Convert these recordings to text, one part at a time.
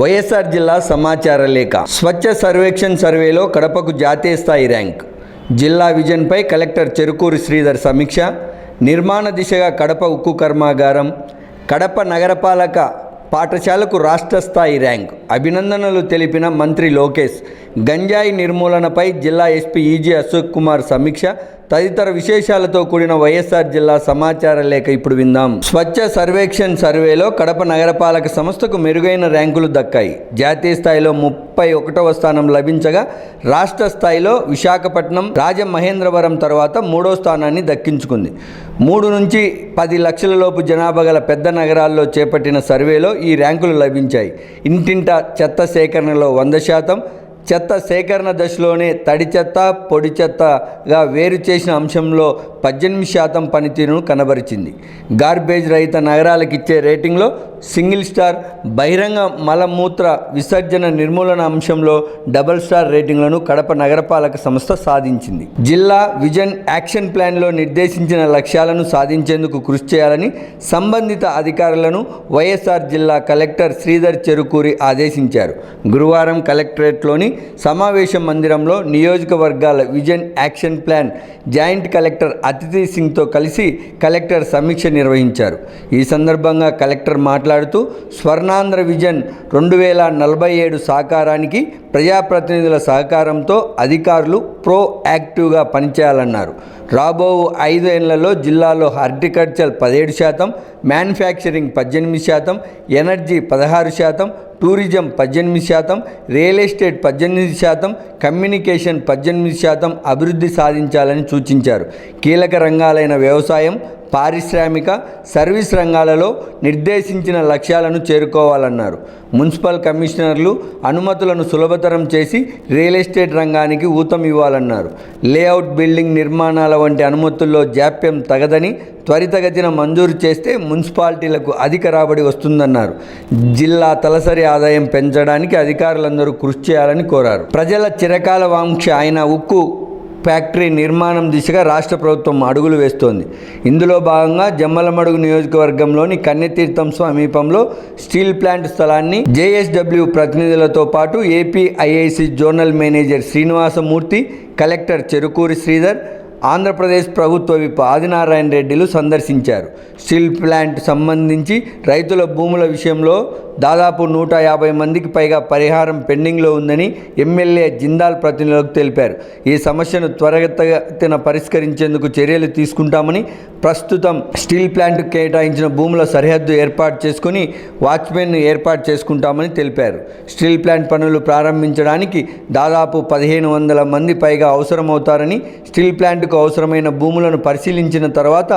వైఎస్ఆర్ జిల్లా సమాచార లేఖ. స్వచ్ఛ సర్వేక్షణ్ సర్వేలో కడపకు జాతీయ స్థాయి ర్యాంక్. జిల్లా విజన్పై కలెక్టర్ చెరుకూరి శ్రీధర్ సమీక్ష. నిర్మాణ దిశగా కడప ఉక్కు కర్మాగారం. కడప నగరపాలక పాఠశాలకు రాష్ట్ర స్థాయి ర్యాంక్. అభినందనలు తెలిపిన మంత్రి లోకేష్. గంజాయి నిర్మూలనపై జిల్లా ఎస్పీ ఈజీ అశోక్ కుమార్ సమీక్ష. తదితర విశేషాలతో కూడిన వైఎస్ఆర్ జిల్లా సమాచార లేఖ ఇప్పుడు విందాం. స్వచ్ఛ సర్వేక్షణ్ సర్వేలో కడప నగరపాలక సంస్థకు మెరుగైన ర్యాంకులు దక్కాయి. జాతీయ స్థాయిలో ముప్పై ఒకటవ స్థానం లభించగా రాష్ట్ర స్థాయిలో విశాఖపట్నం రాజమహేంద్రవరం తర్వాత మూడో స్థానాన్ని దక్కించుకుంది. మూడు నుంచి పది లక్షల లోపు జనాభా గల పెద్ద నగరాల్లో చేపట్టిన సర్వేలో ఈ ర్యాంకులు లభించాయి. ఇంటింట చెత్త సేకరణలో వంద శాతం చెత్త సేకరణ దశలోనే తడి చెత్త పొడి చెత్తగా వేరు చేసిన అంశంలో పద్దెనిమిది శాతం పనితీరును కనబరిచింది. గార్బేజ్ రహిత నగరాలకు ఇచ్చే రేటింగ్లో సింగిల్ స్టార్ బహిరంగ మలమూత్ర విసర్జన నిర్మూలన అంశంలో డబల్ స్టార్ రేటింగ్లను కడప నగరపాలక సంస్థ సాధించింది. జిల్లా విజన్ యాక్షన్ ప్లాన్లో నిర్దేశించిన లక్ష్యాలను సాధించేందుకు కృషి చేయాలని సంబంధిత అధికారులను వైఎస్ఆర్ జిల్లా కలెక్టర్ శ్రీధర్ చెరుకూరి ఆదేశించారు. గురువారం కలెక్టరేట్లోని సమావేశ మందిరంలో నియోజకవర్గాల vision action plan joint collector Aditi సింగ్తో కలిసి కలెక్టర్ సమీక్ష నిర్వహించారు. ఈ సందర్భంగా కలెక్టర్ మాట్లాడుతూ స్వర్ణాంధ్ర విజన్ రెండు వేల నలభై ఏడు సాకారానికి ప్రజాప్రతినిధుల సహకారంతో అధికారులు ప్రో యాక్టివ్గా పనిచేయాలన్నారు. రాబో ఐదు ఏళ్ళలో జిల్లాలో హార్టికల్చర్ పదిహేడు శాతం మ్యానుఫ్యాక్చరింగ్ పద్దెనిమిది శాతం ఎనర్జీ పదహారు శాతం టూరిజం పద్దెనిమిది శాతం రియల్ ఎస్టేట్ పద్దెనిమిది శాతం కమ్యూనికేషన్ పద్దెనిమిది శాతం అభివృద్ధి సాధించాలని సూచించారు. కీలక రంగాలైన వ్యవసాయం పారిశ్రామిక సర్వీస్ రంగాలలో నిర్దేశించిన లక్ష్యాలను చేరుకోవాలన్నారు. మున్సిపల్ కమిషనర్లు అనుమతులను సులభతరం చేసి రియల్ ఎస్టేట్ రంగానికి ఊతం ఇవ్వాలన్నారు. లేఅవుట్ బిల్డింగ్ నిర్మాణాల వంటి అనుమతుల్లో జాప్యం తగదని త్వరితగతిన మంజూరు చేస్తే మున్సిపాలిటీలకు అధిక రాబడి వస్తుందన్నారు. జిల్లా తలసరి ఆదాయం పెంచడానికి అధికారులందరూ కృషి చేయాలని కోరారు. ప్రజల చిరకాల వాంక్ష అయిన ఉక్కు ఫ్యాక్టరీ నిర్మాణం దిశగా రాష్ట్ర ప్రభుత్వం అడుగులు వేస్తోంది. ఇందులో భాగంగా జమ్మలమడుగు నియోజకవర్గంలోని కన్నెతీర్థం సమీపంలో స్టీల్ ప్లాంట్ స్థలాన్ని జేఎస్డబ్ల్యూ ప్రతినిధులతో పాటు APIIC zonal manager Srinivasamurthy collector Cherukuri Sridhar Andhra Pradesh ప్రభుత్వ విప్ ఆదినారాయణ రెడ్డిలు సందర్శించారు. స్టీల్ ప్లాంట్ సంబంధించి రైతుల భూముల విషయంలో దాదాపు నూట యాభై మందికి పైగా పరిహారం పెండింగ్లో ఉందని ఎమ్మెల్యే జిందాల్ ప్రతినిధులకు తెలిపారు. ఈ సమస్యను త్వరగతిన పరిష్కరించేందుకు చర్యలు తీసుకుంటామని ప్రస్తుతం స్టీల్ ప్లాంట్ కేటాయించిన భూముల సరిహద్దు ఏర్పాటు చేసుకుని వాచ్మెన్ను ఏర్పాటు చేసుకుంటామని తెలిపారు. స్టీల్ ప్లాంట్ పనులు ప్రారంభించడానికి దాదాపు పదిహేను వందల మంది పైగా అవసరమవుతారని స్టీల్ ప్లాంట్కు అవసరమైన భూములను పరిశీలించిన తర్వాత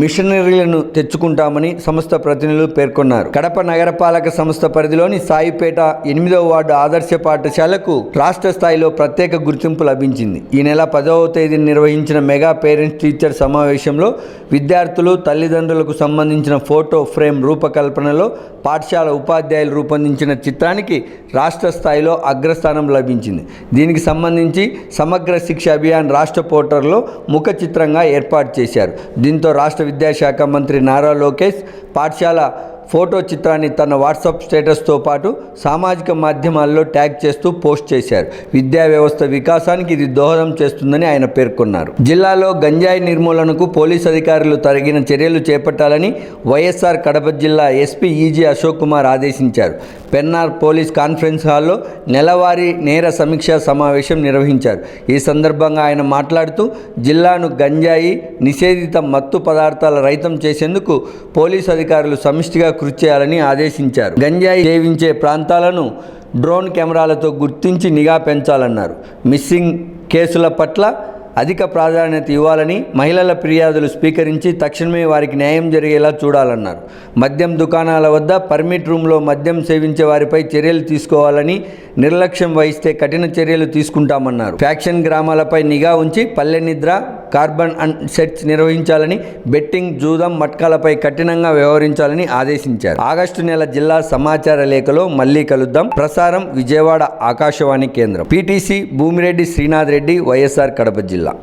మిషనరీలను తెచ్చుకుంటామని సంస్థ ప్రతినిధులు పేర్కొన్నారు. కడప నగరపాలక సంస్థ పరిధిలోని సాయిపేట ఎనిమిదవ వార్డు ఆదర్శ పాఠశాలకు రాష్ట్ర స్థాయిలో ప్రత్యేక గుర్తింపు లభించింది. ఈ నెల పదవ తేదీన నిర్వహించిన మెగా పేరెంట్స్ టీచర్ సమావేశంలో విద్యార్థులు తల్లిదండ్రులకు సంబంధించిన ఫోటో ఫ్రేమ్ రూపకల్పనలో పాఠశాల ఉపాధ్యాయులు రూపొందించిన చిత్రానికి రాష్ట్ర స్థాయిలో అగ్రస్థానం లభించింది. దీనికి సంబంధించి సమగ్ర శిక్ష అభియాన్ రాష్ట్ర పోర్టల్లో ముఖ చిత్రంగా ఏర్పాటు చేశారు. దీంతో రాష్ట్ర విద్యాశాఖ మంత్రి నారా లోకేష్ పాఠశాల ఫోటో చిత్రాన్ని తన వాట్సాప్ స్టేటస్తో పాటు సామాజిక మాధ్యమాల్లో ట్యాగ్ చేస్తూ పోస్ట్ చేశారు. విద్యా వ్యవస్థ వికాసానికి ఇది దోహదం చేస్తుందని ఆయన పేర్కొన్నారు. జిల్లాలో గంజాయి నిర్మూలనకు పోలీస్ అధికారులు తగిన చర్యలు చేపట్టాలని వైఎస్ఆర్ కడప జిల్లా ఎస్పీ ఈజీ అశోక్ కుమార్ ఆదేశించారు. పెన్నార్ పోలీస్ కాన్ఫరెన్స్ హాల్లో నెలవారీ నేర సమీక్షా సమావేశం నిర్వహించారు. ఈ సందర్భంగా ఆయన మాట్లాడుతూ జిల్లాను గంజాయి నిషేధిత మత్తు పదార్థాల రహితం చేసేందుకు పోలీస్ అధికారులు సమిష్టిగా కృషి చేయాలని ఆదేశించారు. గంజాయి సేవించే ప్రాంతాలను డ్రోన్ కెమెరాలతో గుర్తించి నిఘా పెంచాలన్నారు. మిస్సింగ్ కేసుల పట్ల అధిక ప్రాధాన్యత ఇవ్వాలని మహిళల ఫిర్యాదులు స్వీకరించి తక్షణమే వారికి న్యాయం జరిగేలా చూడాలన్నారు. మద్యం దుకాణాల వద్ద పర్మిట్ రూమ్లో మద్యం సేవించే వారిపై చర్యలు తీసుకోవాలని నిర్లక్ష్యం వహిస్తే కఠిన చర్యలు తీసుకుంటామన్నారు. ఫ్యాక్షన్ గ్రామాలపై నిఘా ఉంచి పల్లె నిద్ర కార్బన్ అండ్ సెట్స్ నిర్వహించాలని బెట్టింగ్ జూదం మట్కాలపై కఠినంగా వ్యవహరించాలని ఆదేశించారు. ఆగస్టు నెల జిల్లా సమాచార లేఖలో మళ్ళీ కలుద్దాం. ప్రసారం విజయవాడ ఆకాశవాణి కేంద్రం. పీటీసీ భూమిరెడ్డి శ్రీనాథ్ రెడ్డి వైఎస్ఆర్ కడప జిల్లా.